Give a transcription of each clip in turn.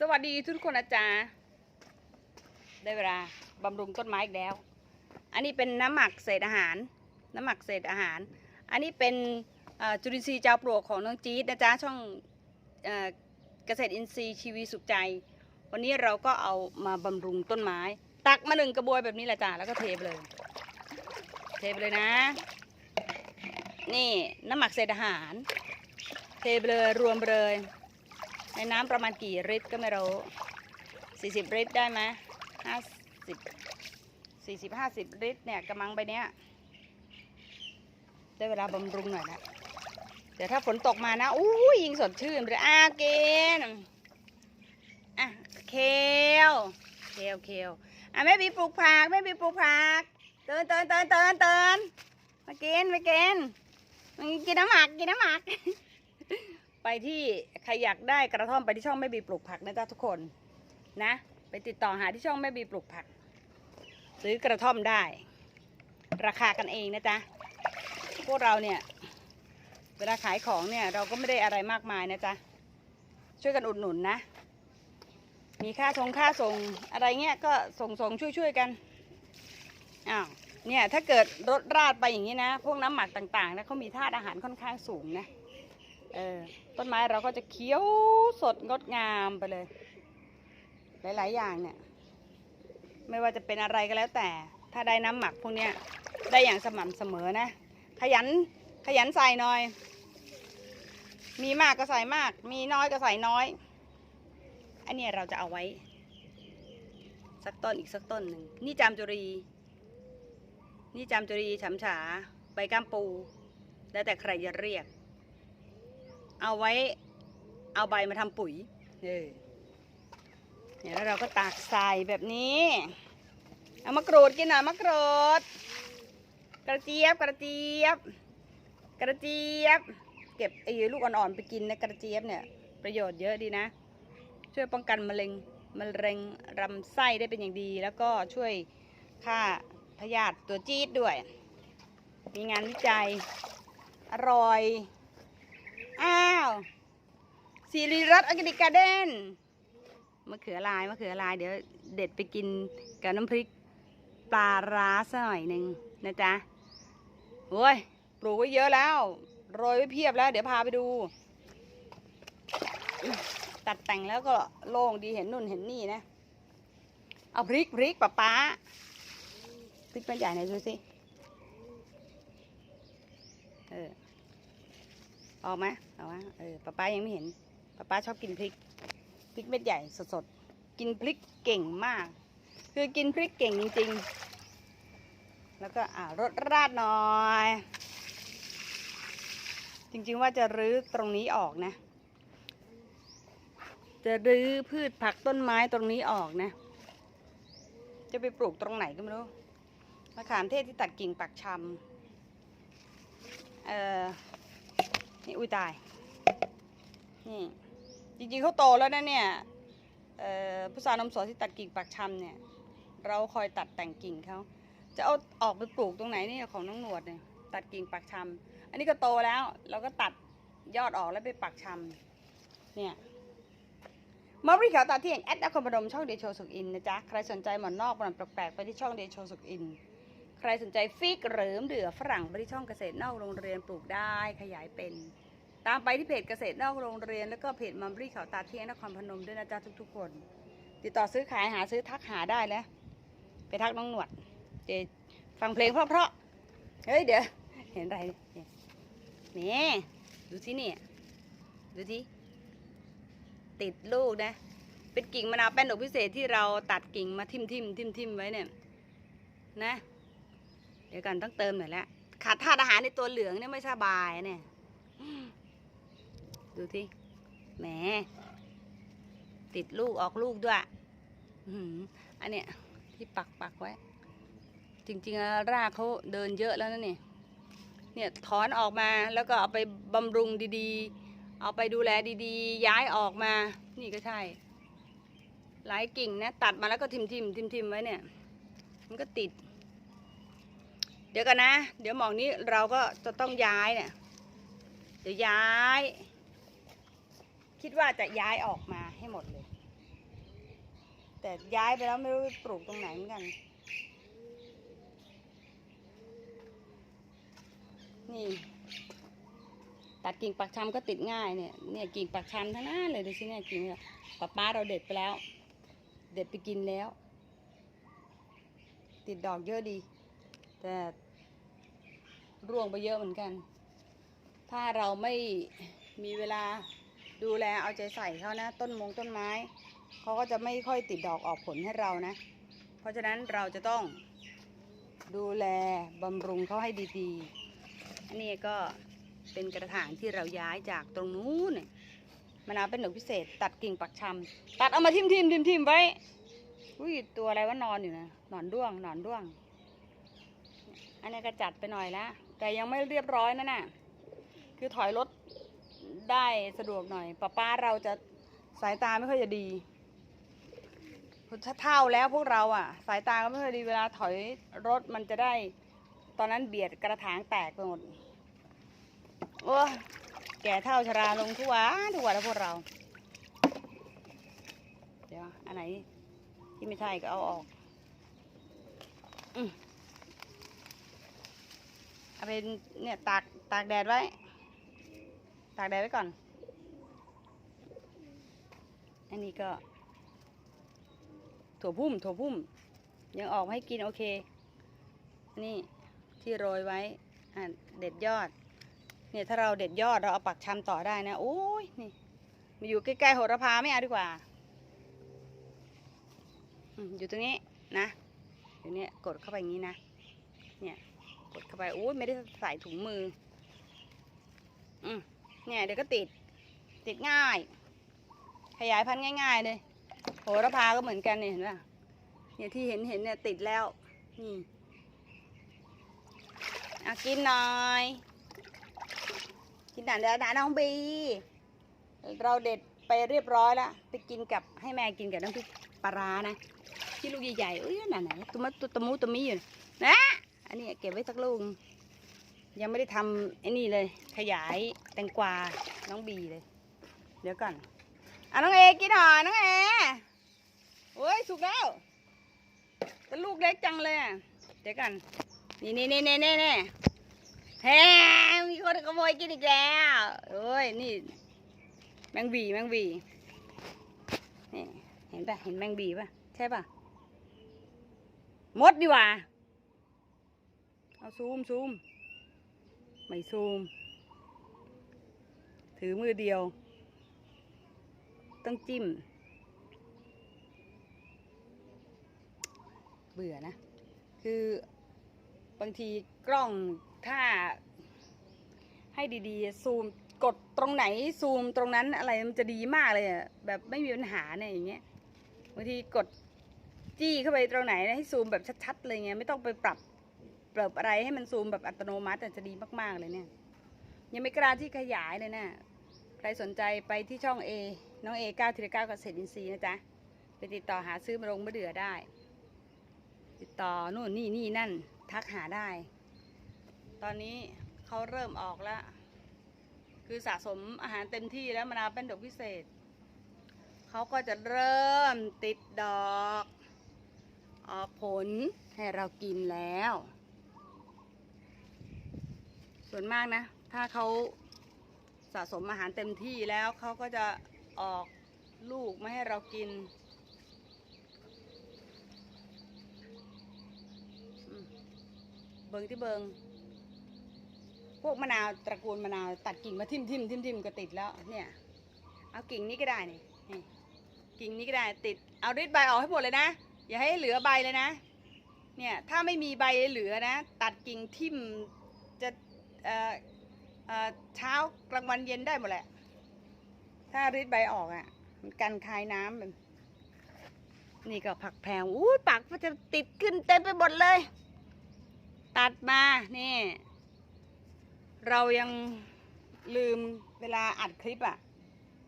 สวัสดีทุกคนนะจ๊ะได้เวลาบำรุงต้นไม้อีกแล้ว อันนี้เป็นน้ำหมักเศษอาหาร น้ำหมักเศษอาหาร อันนี้เป็นจุลินทรีย์เจ้าปลวกของน้องจี๊ดนะจ๊ะช่องเออเกษตรอินทรีย์ชีวีสุขใจ วันนี้เราก็เอามาบำรุงต้นไม้ ตักมาหนึ่งกระบวยแบบนี้แหละจ้ะแล้วก็เทไปเลย เทไปเลยนะ นี่น้ำหมักเศษอาหาร เทไปเลยรวมไปเลย ในน้ำประมาณกี่ลิตรก็ไม่รู้สี่สิบลิตรได้ไหมห้าสิบสี่สิบห้าสิบลิตรเนี่ยกระมังใบเนี้ยได้เวลาบำรุงหน่อยนะเดี๋ยวถ้าฝนตกมานะอู้ยยิงสดชื่นเลยอะเกณฑ์อะเคลเคลเคลอะแม่บีปลูกผักแม่บีปลูกผักเตือนเตือนเตือนเตือนเตือนมากินมากินมากินน้ำหมักกินน้ำหมัก ไปที่ใครอยากได้กระท่อมไปที่ช่องแม่บีปลูกผักนะจ๊ะทุกคนนะ ไปติดต่อหาที่ช่องแม่บีปลูกผัก ซื้อกระท่อมได้ ราคากันเองนะจ๊ะพวกเราเนี่ยเวลาขายของเนี่ยเราก็ไม่ได้อะไรมากมายนะจ๊ะช่วยกันอุดหนุนนะ มีค่าทงค่าส่งอะไรเงี้ยก็ส่งส่งช่วยช่วยกันอ้าวเนี่ยถ้าเกิดรถราดไปอย่างนี้นะ พวกน้ำหมักต่างๆนะเขามีธาตุอาหารค่อนข้างสูงนะ เออ ต้นไม้เราก็จะเขียวสดงดงามไปเลย หลาย ๆ อย่างเนี่ย ไม่ว่าจะเป็นอะไรก็แล้วแต่ ถ้าได้น้ำหมักพวกเนี้ยได้อย่างสม่ำเสมอนะ ขยันขยันใส่หน่อย มีมากก็ใส่มาก มีน้อยก็ใส่น้อย อันนี้เราจะเอาไว้ สักต้นอีกสักต้นหนึ่งนี่จามจุรี นี่จามจุรีฉำฉา ใบก้ามปู แล้วแต่ใครจะเรียก เอาไว้เอาใบมาทำปุ๋ยเออเนี่ยแล้วเราก็ตากใส่แบบนี้ เอามะกรูดกินหน่อยมะกรูดกระเจี๊ยบกระเจี๊ยบ กระเจี๊ยบ เก็บไอ้ลูกอ่อนๆไปกินนะกระเจี๊ยบเนี่ย ประโยชน์เยอะดีนะ ช่วยป้องกันมะเร็งมะเร็งลำไส้ได้เป็นอย่างดี แล้วก็ช่วยฆ่าพยาธิตัวจี๊ดด้วย มีงานวิจัยอร่อย อ้าวสิริรัตน์ออร์แกนิกการ์เด้นมะเขือลายมะเขือลายเดี๋ยวเด็ดไปกินกับน้ำพริกปลาร้าสักหน่อยหนึ่งนะจ๊ะโอ้ยปลูกไว้เยอะแล้ว โรยไว้เพียบแล้ว เดี๋ยวพาไปดู ตัดแต่งแล้วก็โล่งดีเห็นนู่นเห็นนี่นะ เอาพริกพริกป้าป๊าพริกมันใหญ่หน่อยดูสิ เออ ออกไหมออกไหมเออป้าป้ายังไม่เห็นป้าป้าชอบกินพริกพริกเม็ดใหญ่สดๆกินพริกเก่งมาก คือกินพริกเก่งจริงๆ แล้วก็อ่ารสราดหน่อย จริงๆว่าจะรื้อตรงนี้ออกนะ จะรื้อพืชผักต้นไม้ตรงนี้ออกนะ จะไปปลูกตรงไหนก็ไม่รู้มะขามเทศที่ตัดกิ่งปักชำเอ่อ นี่อุ้ยตาย นี่ จริงๆเขาโตแล้วนะเนี่ยเอ่อพุทรานมสดที่ตัดกิ่งปักชำเนี่ย เราคอยตัดแต่งกิ่งเขาจะเอาออกไปปลูกตรงไหนเนี่ยของน้องหนวดเนี่ยตัดกิ่งปักชำอันนี้ก็โตแล้ว เราก็ตัดยอดออกแล้วไปปักชำเนี่ยมอริขาวตาเที่ยงแอดนครพนมช่องเดโชสุกอินนะจ๊ะ ใครสนใจหมอนนอกหมอนแปลกๆไปที่ช่องเดโชสุกอิน ใครสนใจฟิกเหรือเดือฝรั่งไปที่ช่องเกษตรนอกโรงเรียนปลูกได้ขยายเป็น ตามไปที่เพจเกษตรนอกโรงเรียน แล้วก็เพจมัมรี่เขาตาเที่ยงนครพนมด้วยนะจ๊ะทุก ๆ คน ติดต่อซื้อขายหาซื้อทักหาได้แล้ว ไปทักน้องหนวด เจฟังเพลงเพราะๆเฮ้ยเดี๋ยว เห็นอะไรนี่ดูที่นี่ดูที่ติดลูกนะ เป็นกิ่งมะนาวแป้นดอกพิเศษที่เราตัดกิ่งมาทิ่มทิมทิมทิมไว้เนี่ยนะ เดี๋ยวกันต้องเติมหน่อยละขาดธาตุอาหารในตัวเหลืองเนี่ยไม่สบายเนี่ย ดูที่แหม ติดลูกออกลูกด้วยอันเนี้ยที่ปักปักไว้ จริงๆรากเขาเดินเยอะแล้วนะเนี่ยเนี่ยถอนออกมาแล้วก็เอาไปบำรุงดีๆ เอาไปดูแลดีๆ ย้ายออกมา นี่ก็ใช่ หลายกิ่งนะ ตัดมาแล้วก็ทิมทิมทิมทิมๆไว้เนี่ย มันก็ติด ดี๋ยวกันนะ เดี๋ยวหมองนี้เราก็จะต้องย้ายเนี่ย เดี๋ยวย้าย คิดว่าจะย้ายออกมาให้หมดเลย แต่ย้ายไปแล้วไม่รู้ปลูกตรงไหนเหมือนกัน นี่ ตัดกิ่งปักชำก็ติดง่ายเนี่ย เนี่ยกิ่งปักชำทั้งนั้นเลยดูสิเนี่ยกิ่งเนี่ยป้าป้าเราเด็ดไปแล้ว เด็ดไปกินแล้ว ติดดอกเยอะดีแต่ ร่วงไปเยอะเหมือนกัน ถ้าเราไม่มีเวลาดูแลเอาใจใส่เขานะ ต้นมงต้นไม้เขาก็จะไม่ค่อยติดดอกออกผลให้เรานะ เพราะฉะนั้นเราจะต้องดูแลบำรุงเขาให้ดีๆ อันนี้ก็เป็นกระถางที่เราย้ายจากตรงนู้นเนี่ยมะนาวเป็นหนูพิเศษ ตัดกิ่งปักชำตัดเอามาทิมทิมทิมทิมไว้อุ้ยตัวอะไรวะนอนอยู่นะนอนด้วงนอนด้วง อันนี้ก็จัดไปหน่อยละ แต่ยังไม่เรียบร้อยนะน่ะ คือถอยรถได้สะดวกหน่อยป้าป้าเราจะสายตาไม่ค่อยจะดีถ้าเท่าแล้วพวกเราอะ สายตาก็ไม่ค่อยดีเวลาถอยรถมันจะได้ ตอนนั้นเบียดกระถางแตกไปหมดโอ้แก่เท่าชราลงทุกวันทุกวันแล้วพวกเรา เดี๋ยว อันไหนที่ไม่ใช่ก็เอาออก อืม อาเป็นเนี่ยตากตากแดดไว้ ตากแดดไว้ก่อน อันนี้ก็ ถั่วพุ่มถั่วพุ่ม ยังออกให้กินโอเค นี่ที่โรยไว้อะเด็ดยอด เนี่ยถ้าเราเด็ดยอดเราเอาปักชำต่อได้นะโอ้ยนี่มาอยู่ใกล้ๆโหระพาไม่เอาดีกว่าอืมอยู่ตรงนี้นะอยู่เนี่ยกดเข้าไปอย่างนี้นะ เนี่ย กดเข้าไปโอ้ยไม่ได้ใส่ถุงมือ อืมเนี่ยเดี๋ยวก็ติด ติดง่าย ขยายพันธุ์ง่าย ๆ เลยโหระพาก็เหมือนกันเนี่ยเห็นป่ะเนี่ยที่เห็นเห็นเนี่ยติดแล้วนี่เอากินหน่อยกินหน่อยเดี๋ยวนะน้องบี เราเด็ดไปเรียบร้อยแล้วไปกินกับให้แม่กินกับน้ำพริกปลาร้านะที่ลูกใหญ่ๆเอ้ยนั่นไหนตัวมะตัวตะมูตะมีอยู่นะ อันนี้เก็บไว้สักลูก ยังไม่ได้ทำไอ้นี่เลย ขยายแตงกวา น้องบีเลย เดี๋ยวก่อนอะน้องเอกินหน่อยน้องเอโอ้ยสุกแล้วแต่ลูกเล็กจังเลยเดี๋ยวกัน นี่นี่นี่นี่นี่นี่แฮมมีคนขโมยกินอีกแล้วโอ้ยนี่ แมงบีแมงบีนี่เห็นปะเห็นแมงบีปะใช่ปะมดดีกว่า เอาซูมซูมไม่ซูม ถือมือเดียว ต้องจิ้ม เบื่อนะ คือบางทีกล้องถ้าให้ดีๆ ซูมกดตรงไหนซูมตรงนั้นอะไรมันจะดีมากเลยอะแบบไม่มีปัญหาเนี่ยอย่างเงี้ยบางทีกดจี้เข้าไปตรงไหนนะให้ซูมแบบชัดๆเลยเงี้ยไม่ต้องไปปรับ ปรับอะไรให้มันซูมแบบอัตโนมัติแต่จะดีมาก ๆ เลยเนี่ย ยังไม่กล้าที่ขยายเลยเนะี่ยใครสนใจไปที่ช่อง A น้องเอเก้าทีละเก้าเกษตรอินทรีย์นะจ๊ะ ไปติดต่อหาซื้อมาลงมะเดื่อได้ ติดต่อนู่นนี่นี่นั่นทักหาได้ ตอนนี้เขาเริ่มออกแล้ว คือสะสมอาหารเต็มที่แล้วมะนาวเป็นดอกพิเศษ เขาก็จะเริ่มติดดอก ออกผลให้เรากินแล้ว ส่วนมากนะ ถ้าเขาสะสมอาหารเต็มที่แล้วเขาก็จะออกลูกมาให้เรากิน เบิงที่เบิง พวกมะนาวตระกูลมะนาวตัดกิ่งมาทิ่มทิ่มทิ่มทิ่มก็ติดแล้วเนี่ย เอากิ่งนี้ก็ได้นี่กิ่งนี้ก็ได้ติด เอาริดใบออกให้หมดเลยนะ อย่าให้เหลือใบเลยนะ เนี่ยถ้าไม่มีใบเหลือนะ ตัดกิ่งทิ่ม เช้ากลางวันเย็นได้หมดแหละ ถ้าริดใบออกอะ่ะ มันกันคายน้ำแบบนี่ก็ผักแพงอู้ปักมันจะติดขึ้นเต็มไปหมดเลย ตัดมานี่ เรายังลืมเวลาอัดคลิปอะ่ะ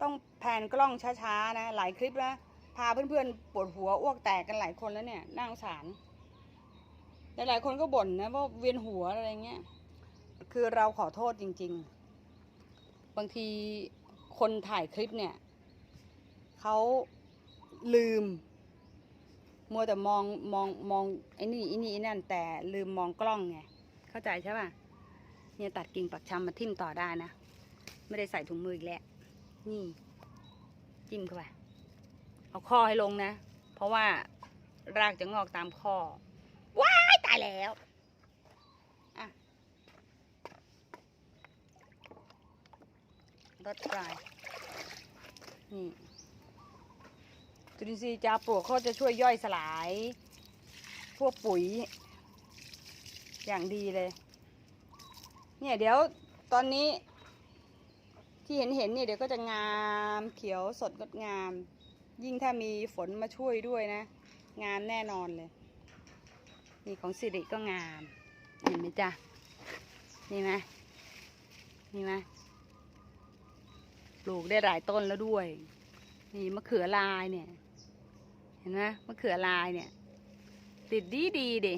ต้องแพนกล้องช้าๆนะ หลายคลิปแล้วพาเพื่อนๆปวดหัวอ้วกแตกกันหลายคนแล้วเนี่ยน่างสารหลายๆคนก็บ่นนะว่าเวียนหัวอะไรเงี้ย คือเราขอโทษจริง ๆ บางทีคนถ่ายคลิปเนี่ยเขาลืม มัวแต่มองมองมองไอ้นี่ไอ้นี่ไอ้นั่นแต่ลืมมองกล้องไงเข้าใจใช่ป่ะเนี่ยตัดกิ่งปักชำมาทิ่มต่อได้นะ ไม่ได้ใส่ถุงมืออีกแล้ว นี่ จิ้มเข้าไปเอาข้อให้ลงนะ เพราะว่ารากจะงอกตามข้อ ว้าย ตายแล้ว อะ รสปลายนี่จุลินทรีย์จาปลวกเขาจะช่วยย่อยสลาย พวกปุ๋ย อย่างดีเลย เนี่ยเดี๋ยวตอนนี้ ที่เห็นเห็นเนี่ยเดี๋ยวก็จะงามเขียวสดงดงาม ยิ่งถ้ามีฝนมาช่วยด้วยนะ งามแน่นอนเลย นี่ของสิริก็งาม เห็นไหมจ๊ะนี่ไหมนี่ไหม ปลูกได้หลายต้นแล้วด้วย นี่มะเขือลายเนี่ย เห็นไหมมะเขือลายเนี่ย ติดดีดีดิ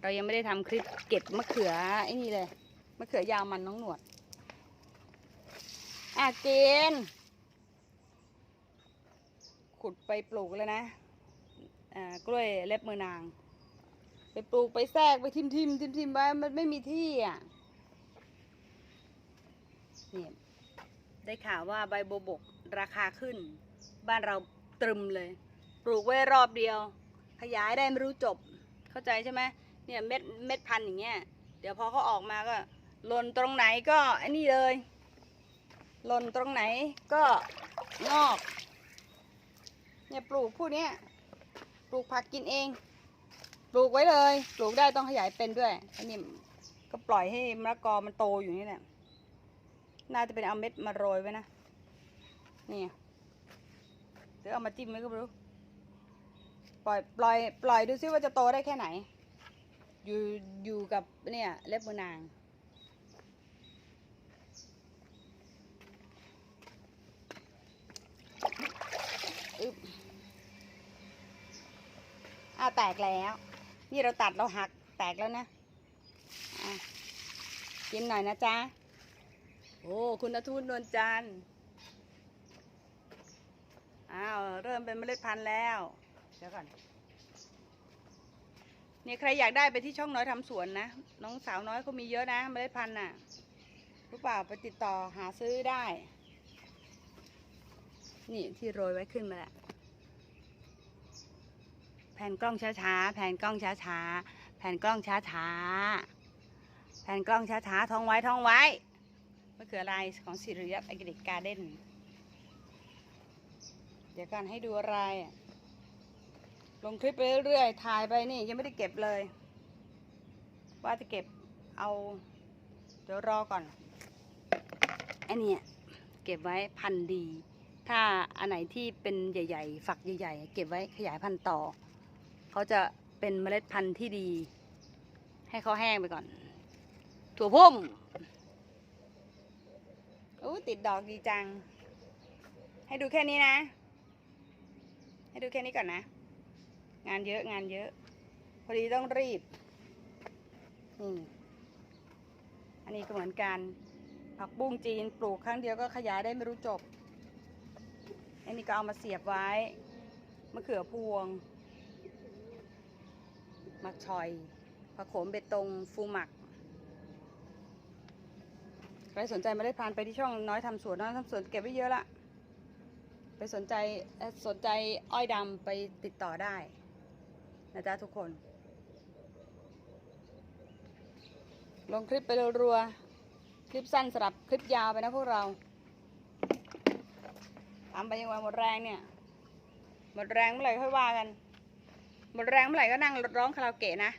เรายังไม่ได้ทำคลิปเก็บมะเขือไอ้นี่เลยมะเขือยาวมันน้องหนวดอะเกณฑ์ขุดไปปลูกแล้วนะอ่ากล้วยเล็บมือนาง ไปปลูกไปแทรกไปทิมทิมทิมทิมไว้มันไม่มีที่อะเนี่ย ได้ข่าวว่าใบโบบกราคาขึ้น บ้านเราตรึมเลย ปลูกไว้รอบเดียว ขยายได้ไม่รู้จบ เข้าใจใช่ไหมเนี่ยเม็ดเม็ดพันธุ์อย่างเงี้ย เดี๋ยวพอเขาออกมาก็หล่นตรงไหนก็อ้นี่เลยหล่นตรงไหนก็งอก เนี่ยปลูกพวกนี้ปลูกผักกินเอง ปลูกไว้เลย ปลูกได้ต้องขยายเป็นด้วยอันนี้ก็ปล่อยให้มะละกอมันโตอยู่นี่แหละ น่าจะเป็นเอาเม็ดมาโรยไว้นะ นี่หรือเอามาจิ้มไว้ก็ไม่รู้ ปล่อยปล่อย ปล่อยดูซิว่าจะโตได้แค่ไหน อยู่อยู่กับเนี่ยเล็บมือนางอึบอ้าวแตกแล้ว นี่เราตัดเราหักแตกแล้วนะะกินหน่อยนะจ๊ะ โอ้ คุณนทุนนวลจันทร์ อ้าว เริ่มเป็นเมล็ดพันธุ์แล้ว เดี๋ยวก่อน เนี่ยใครอยากได้ไปที่ช่องน้อยทำสวนนะ น้องสาวน้อยเขามีเยอะนะ เมล็ดพันธุ์น่ะ รู้เปล่าไปติดต่อหาซื้อได้ นี่ที่โรยไว้ขึ้นมาแล้วแผ่นกล้องช้าๆ แผ่นกล้องช้าๆ แผ่นกล้องช้าๆ แผ่นกล้องช้าๆ ท้องไว้ ท้องไว้ มะเขือลายของสิริยัตอกิริการ์เด้นเดี๋ยวกันให้ดูอะไร ลงคลิปไปเรื่อยๆ ถ่ายไปนี่ยังไม่ได้เก็บเลย ว่าจะเก็บเอา เดี๋ยวรอก่อนอันนี้เก็บไว้พันดี ถ้าอันไหนที่เป็นใหญ่ ๆ ฝักใหญ่ๆ เก็บไว้ขยายพันธุ์ต่อ เขาจะเป็นเมล็ดพันธุ์ที่ดี ให้เขาแห้งไปก่อน ถั่วพุ่ม อู้ติดดอกดีจัง ให้ดูแค่นี้นะ ให้ดูแค่นี้ก่อนนะ งานเยอะงานเยอะ พอดีต้องรีบ นี่ อันนี้ก็เหมือนกัน ผักบุ้งจีนปลูกครั้งเดียวก็ขยายได้ไม่รู้จบ อันนี้ก็เอามาเสียบไว้ มะเขือพวง มักชอย ผักโขมเบตง ฟูหมัก ใครสนใจมาได้พานไปที่ช่องน้อยทำสวนน้อยทำสวนเก็บไว้เยอะละไปสนใจสนใจอ้อยดำไปติดต่อได้นะจ๊ะทุกคน ลงคลิปไปรัวๆคลิปสั้นสลับคลิปยาวไปนะพวกเราทำไปยังวันหมดแรงเนี่ย หมดแรงเมื่อไหร่ค่อยว่ากัน หมดแรงเมื่อไหร่ก็นั่งร้องคาราโอเกะนะ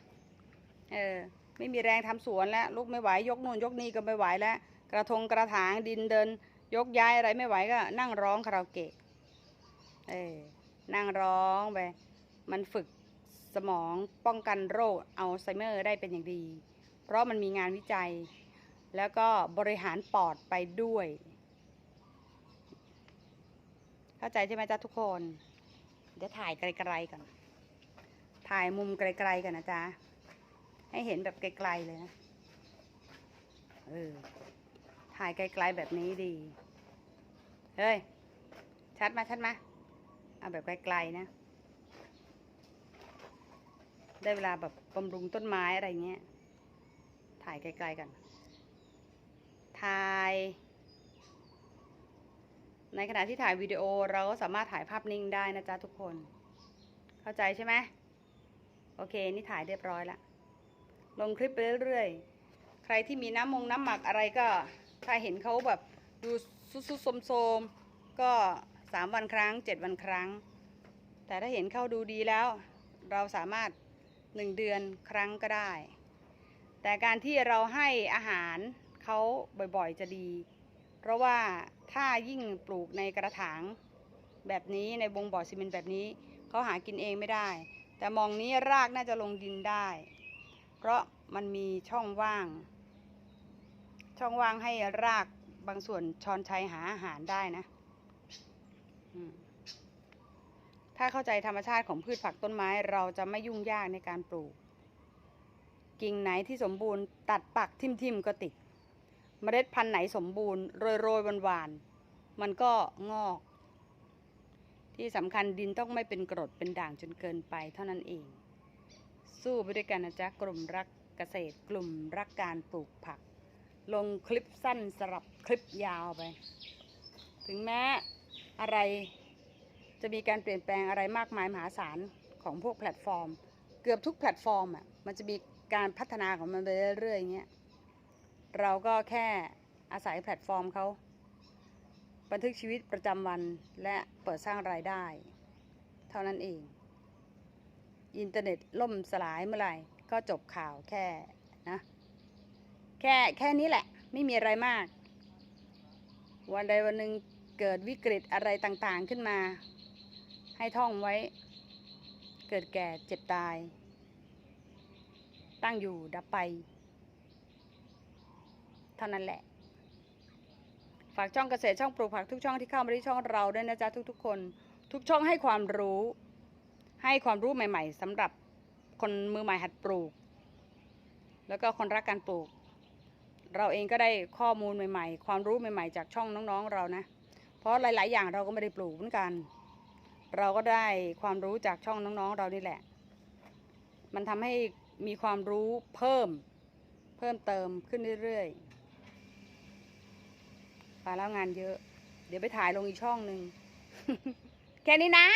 เออ ไม่มีแรงทำสวนแล้วลูกไม่ไหวยกนู่นยกนี่ก็ไม่ไหวแล้ว กระทงกระถางดินเดิน ยกย้ายอะไรไม่ไหวก็ นั่งร้องคาราโอเกะเออนั่งร้องไปมันฝึกสมองป้องกันโรคอัลไซเมอร์ได้เป็นอย่างดี เพราะมันมีงานวิจัย แล้วก็บริหารปอดไปด้วย เข้าใจใช่ไหมจ๊ะทุกคน เดี๋ยวถ่ายไกลๆก่อน ถ่ายมุมไกลๆกันนะจ๊ะ ให้เห็นแบบไกลๆเลยนะ เออ ถ่ายไกลๆแบบนี้ดี เฮ้ย ชัดมาชัดมา เอาแบบไกลๆนะ ได้เวลาแบบบำรุงต้นไม้อะไรเงี้ย ถ่ายไกลๆกัน ถ่าย ในขณะที่ถ่ายวิดีโอเราก็สามารถถ่ายภาพนิ่งได้นะจ๊ะทุกคน เข้าใจใช่ไหม โอเค นี่ถ่ายเรียบร้อยละ ลงคลิปไปเรื่อยๆใครที่มีน้ำมงน้ำหมักอะไรก็ ถ้าเห็นเขาแบบดูซุดๆโสมๆก็สามวันครั้งเจ็ดวันครั้ง แต่ถ้าเห็นเขาดูดีแล้ว เราสามารถหนึ่งเดือนครั้งก็ได้ แต่การที่เราให้อาหารเขาบ่อยๆจะดี เพราะว่าถ้ายิ่งปลูกในกระถางแบบนี้ในวงบ่อซีเมนต์แบบนี้เขาหากินเองไม่ได้ แต่มองนี้รากน่าจะลงดินได้ เพราะมันมีช่องว่าง ช่องว่างให้รากบางส่วนชอนชัยหาอาหารได้นะ ถ้าเข้าใจธรรมชาติของพืชผักต้นไม้เราจะไม่ยุ่งยากในการปลูก กิ่งไหนที่สมบูรณ์ตัดปักทิ่มๆก็ติด เมล็ดพันธุ์ไหนสมบูรณ์โรยโรยๆหวานๆมันก็งอก ที่สำคัญดินต้องไม่เป็นกรดเป็นด่างจนเกินไปเท่านั้นเอง สู้ไปด้วยกันนะจ๊ะกลุ่มรักเกษตรกลุ่มรักการปลูกผัก ลงคลิปสั้นสลับคลิปยาวไป ถึงแม้อะไรจะมีการเปลี่ยนแปลงอะไรมากมายมหาศาลของพวกแพลตฟอร์ม เกือบทุกแพลตฟอร์มอะมันจะมีการพัฒนาของมันไปเรื่อยๆอย่างเงี้ยเราก็แค่อาศัยแพลตฟอร์มเขาบันทึกชีวิตประจำวันและเปิดสร้างรายได้ เท่านั้นเอง อินเทอร์เน็ตล่มสลายเมื่อไหร่ก็จบข่าวแค่นะ แค่แค่นี้แหละ ไม่มีอะไรมาก วันใดวันหนึ่งเกิดวิกฤตอะไรต่างๆขึ้นมา ให้ท่องไว้ เกิดแก่เจ็บตาย ตั้งอยู่ดับไป เท่านั้นแหละ ฝากช่องเกษตรช่องปลูกผักทุกช่องที่เข้ามาที่ช่องเราด้วยนะจ๊ะทุกๆคน ทุกช่องให้ความรู้ ให้ความรู้ใหม่ ๆสำหรับคนมือใหม่หัดปลูก แล้วก็คนรักการปลูก เราเองก็ได้ข้อมูลใหม่ ๆ ความรู้ใหม่ ๆ จากช่องน้องๆเรานะ เพราะหลาย ๆ อย่างเราก็ไม่ได้ปลูกเหมือนกัน เราก็ได้ความรู้จากช่องน้องๆเรานี่แหละ มันทำให้มีความรู้เพิ่มเพิ่มเติมขึ้นเรื่อยๆไปแล้วงานเยอะ เดี๋ยวไปถ่ายลงอีกช่องหนึ่งแค่นี้นะ